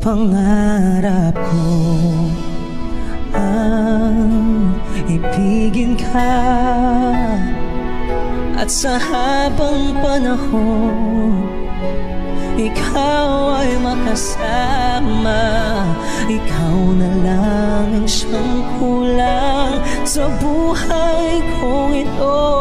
Pangarap ko ang ibigin ka. At sa habang panahon Ikaw ay makasama. Ikaw na lang ang siyang kulang Sa buhay kong ito.